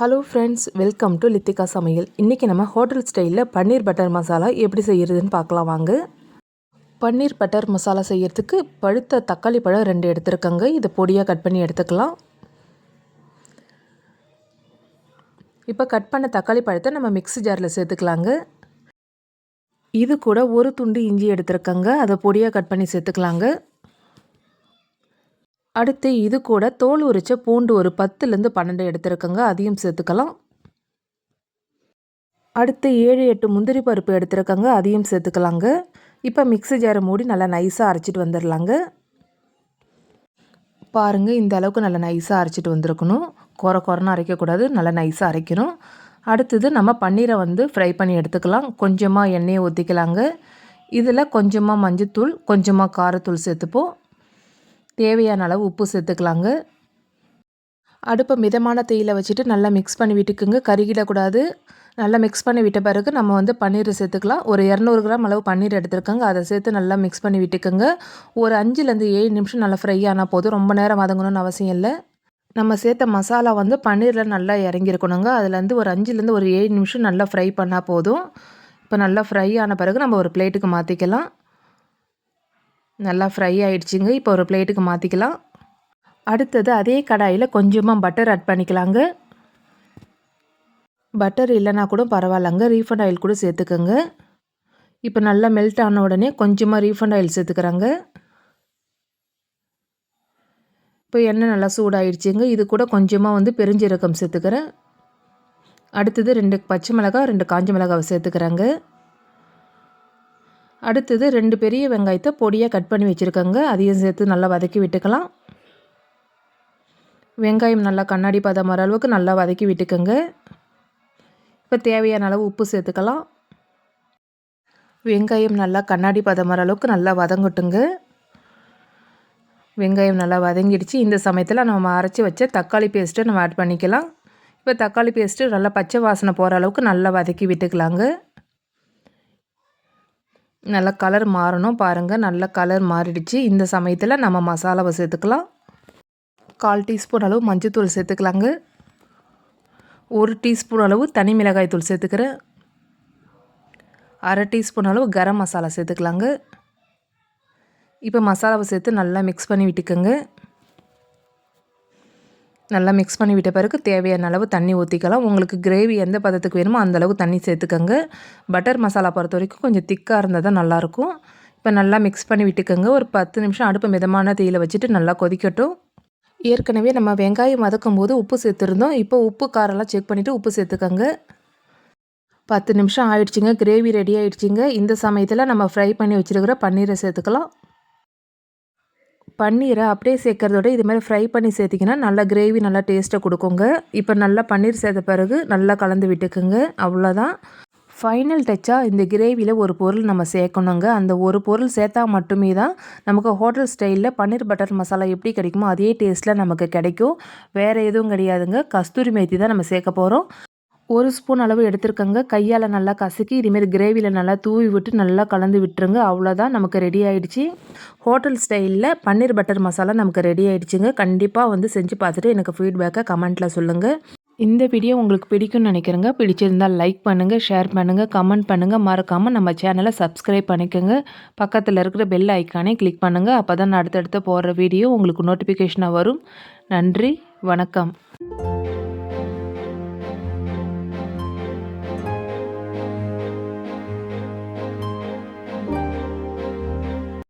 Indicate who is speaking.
Speaker 1: Hello friends welcome to Lithika சமையல் இன்றைக்கி நம்ம ஹோட்டல் ஸ்டைலில் பன்னீர் பட்டர் மசாலா எப்படி செய்கிறதுன்னு பார்க்கலாம் வாங்க. பன்னீர் பட்டர் மசாலா செய்கிறதுக்கு பழுத்த தக்காளி பழம் ரெண்டு எடுத்துருக்கங்க. இதை பொடியாக கட் பண்ணி எடுத்துக்கலாம். இப்போ கட் பண்ண தக்காளி பழத்தை நம்ம மிக்ஸி ஜாரில் சேர்த்துக்கலாங்க. இது கூட ஒரு துண்டு இஞ்சி எடுத்துருக்கங்க. அதை பொடியாக கட் பண்ணி சேர்த்துக்கலாங்க. அடுத்து இது கூட தோல் உரிச்ச பூண்டு ஒரு பத்துலேருந்து பன்னெண்டு எடுத்துருக்கங்க அதையும் சேர்த்துக்கலாம். அடுத்து ஏழு எட்டு முந்திரி பருப்பு எடுத்துருக்கங்க அதையும் சேர்த்துக்கலாங்க. இப்போ மிக்ஸி ஜாரை மூடி நல்லா நைஸாக அரைச்சிட்டு வந்துடலாங்க பாருங்கள் இந்த அளவுக்கு நல்லா நைஸாக அரைச்சிட்டு வந்திருக்கணும். குறை குறைன்னு அரைக்கக்கூடாது நல்லா நைஸாக அரைக்கணும். அடுத்தது நம்ம பன்னீரை வந்து ஃப்ரை பண்ணி எடுத்துக்கலாம். கொஞ்சமாக எண்ணெயை ஊற்றிக்கலாங்க இதில் கொஞ்சமாக மஞ்சத்தூள் கொஞ்சமாக காரத்தூள் சேர்த்துப்போம். தேவையான அளவு உப்பு சேர்த்துக்கலாங்க. அடுப்பை மிதமான தீயில் வச்சுட்டு நல்லா மிக்ஸ் பண்ணி விட்டுக்குங்க. கருகிடக்கூடாது நல்லா மிக்ஸ் பண்ணி விட்ட பிறகு நம்ம வந்து பன்னீர் சேர்த்துக்கலாம். ஒரு இரநூறு கிராம் அளவு பன்னீர் எடுத்துருக்கோங்க. அதை சேர்த்து நல்லா மிக்ஸ் பண்ணி விட்டுக்குங்க. ஒரு அஞ்சுலேருந்து ஏழு நிமிஷம் நல்லா ஃப்ரை ஆனால் போதும். ரொம்ப நேரம் வதங்கணும்னு அவசியம் இல்லை. நம்ம சேர்த்த மசாலா வந்து பன்னீரில் நல்லா இறங்கியிருக்கணுங்க. அதுலேருந்து ஒரு அஞ்சுலேருந்து ஒரு ஏழு நிமிஷம் நல்லா ஃப்ரை பண்ணால் போதும். இப்போ நல்லா ஃப்ரை ஆன பிறகு நம்ம ஒரு பிளேட்டுக்கு மாற்றிக்கலாம் நல்லா ஃப்ரை ஆகிடுச்சிங்க இப்போ ஒரு பிளேட்டுக்கு மாற்றிக்கலாம் அடுத்தது அதே கடாயில் கொஞ்சமாக பட்டர் ஆட் பண்ணிக்கலாங்க. பட்டர் இல்லைனா கூட பரவாயில்லங்க. ரீஃபண்ட் ஆயில் கூட சேர்த்துக்கோங்க. இப்போ நல்லா மெல்ட் ஆன உடனே கொஞ்சமாக ரீஃபண்ட் ஆயில் சேர்த்துக்கிறாங்க. இப்போ எண்ணெய் நல்லா சூடாயிடுச்சுங்க. இது கூட கொஞ்சமாக வந்து பெருஞ்சீரகம் சேர்த்துக்கிறேன். அடுத்தது ரெண்டு பச்சை மிளகா ரெண்டு காஞ்ச மிளகாவை சேர்த்துக்கிறாங்க. அடுத்தது ரெண்டு பெரிய வெங்காயத்தை பொடியாக கட் பண்ணி வச்சுருக்கோங்க. அதையும் சேர்த்து நல்லா வதக்கி விட்டுக்கலாம். வெங்காயம் நல்லா கண்ணாடி பதம் வர அளவுக்கு நல்லா வதக்கி விட்டுக்கோங்க. இப்போ தேவையான அளவு உப்பு சேர்த்துக்கலாம். வெங்காயம் நல்லா கண்ணாடி பதம் வர அளவுக்கு நல்லா வதங்கட்டுங்க. வெங்காயம் நல்லா வதங்கிடுச்சு. இந்த சமயத்தில் நம்ம அரைச்சி வச்ச தக்காளி பேஸ்ட்டை நம்ம ஆட் பண்ணிக்கலாம். இப்போ தக்காளி பேஸ்ட்டு நல்லா பச்சை வாசனை போகிற அளவுக்கு நல்லா வதக்கி விட்டுக்கலாங்க. நல்லா கலர் மாறணும் பாருங்கள் நல்ல கலர் மாறிடுச்சு. இந்த சமயத்தில் நம்ம மசாலாவை சேர்த்துக்கலாம். கால் டீஸ்பூன் அளவு மஞ்சத்தூள் சேர்த்துக்கலாங்க. ஒரு டீஸ்பூன் அளவு தனி மிளகாய் தூள் சேர்த்துக்கிறேன். அரை டீஸ்பூன் அளவு கரம் மசாலா சேர்த்துக்கலாங்க. இப்போ மசாலாவை சேர்த்து நல்லா மிக்ஸ் பண்ணி விட்டுக்கோங்க. நல்லா மிக்ஸ் பண்ணி விட்ட பிறகு தேவையான அளவு தண்ணி ஊற்றிக்கலாம் உங்களுக்கு கிரேவி எந்த பதத்துக்கு வேணுமோ அந்தளவு தண்ணி சேர்த்துக்கோங்க. பட்டர் மசாலா பொறுத்த வரைக்கும் கொஞ்சம் திக்காக இருந்தால் தான் நல்லாயிருக்கும். இப்போ நல்லா மிக்ஸ் பண்ணி விட்டுக்கோங்க. ஒரு பத்து நிமிஷம் அடுப்பு மிதமான தீயில் வச்சுட்டு நல்லா கொதிக்கட்டும். ஏற்கனவே நம்ம வெங்காயம் வதக்கும் போது உப்பு சேர்த்துருந்தோம். இப்போ உப்பு காரெல்லாம் செக் பண்ணிவிட்டு உப்பு சேர்த்துக்கோங்க. பத்து நிமிஷம் ஆயிடுச்சுங்க. கிரேவி ரெடி ஆகிடுச்சிங்க இந்த சமயத்தில் நம்ம ஃப்ரை பண்ணி வச்சுருக்கிற பன்னீரை சேர்த்துக்கலாம். பன்னீரை அப்படியே சேர்க்கறதோட இது மாதிரி ஃப்ரை பண்ணி சேர்த்திங்கன்னா நல்லா கிரேவி நல்லா டேஸ்ட்டை கொடுக்குங்க. இப்போ நல்லா பன்னீர் சேர்த்த பிறகு நல்லா கலந்து விட்டுக்குங்க. அவ்வளோதான் ஃபைனல் டச்சாக இந்த கிரேவியில் ஒரு பொருள் நம்ம சேர்க்கணுங்க. அந்த ஒரு பொருள் சேர்த்தா மட்டுமே தான் நமக்கு ஹோட்டல் ஸ்டைலில் பன்னீர் பட்டர் மசாலா எப்படி கிடைக்குமோ அதே டேஸ்ட்டில் நமக்கு கிடைக்கும். வேறு எதுவும் கிடையாதுங்க. கஸ்தூரி மேத்தி தான் நம்ம சேர்க்க போகிறோம் ஒரு ஸ்பூன் அளவு எடுத்துருக்கங்க. கையால் நல்லா கசக்கி இதுமாரி கிரேவியில் நல்லா தூவி விட்டு நல்லா கலந்து விட்டுருங்க. அவ்வளோதான் நமக்கு ரெடி ஆகிடுச்சி ஹோட்டல் ஸ்டைலில் பன்னீர் பட்டர் மசாலா நமக்கு ரெடி ஆகிடுச்சிங்க கண்டிப்பாக வந்து செஞ்சு பார்த்துட்டு எனக்கு ஃபீட்பேக்கை கமெண்ட்டில் சொல்லுங்கள் இந்த வீடியோ உங்களுக்கு பிடிக்கும்னு நினைக்கிறேங்க. பிடிச்சிருந்தால் லைக் பண்ணுங்கள் ஷேர் பண்ணுங்கள் கமெண்ட் பண்ணுங்கள் மறக்காமல் நம்ம சேனலை சப்ஸ்கிரைப் பண்ணிக்கோங்க. பக்கத்தில் இருக்கிற பெல் ஐக்கானே கிளிக் பண்ணுங்கள் அப்போ தான் அடுத்தடுத்து போடுற வீடியோ உங்களுக்கு நோட்டிஃபிகேஷனாக வரும். நன்றி வணக்கம்.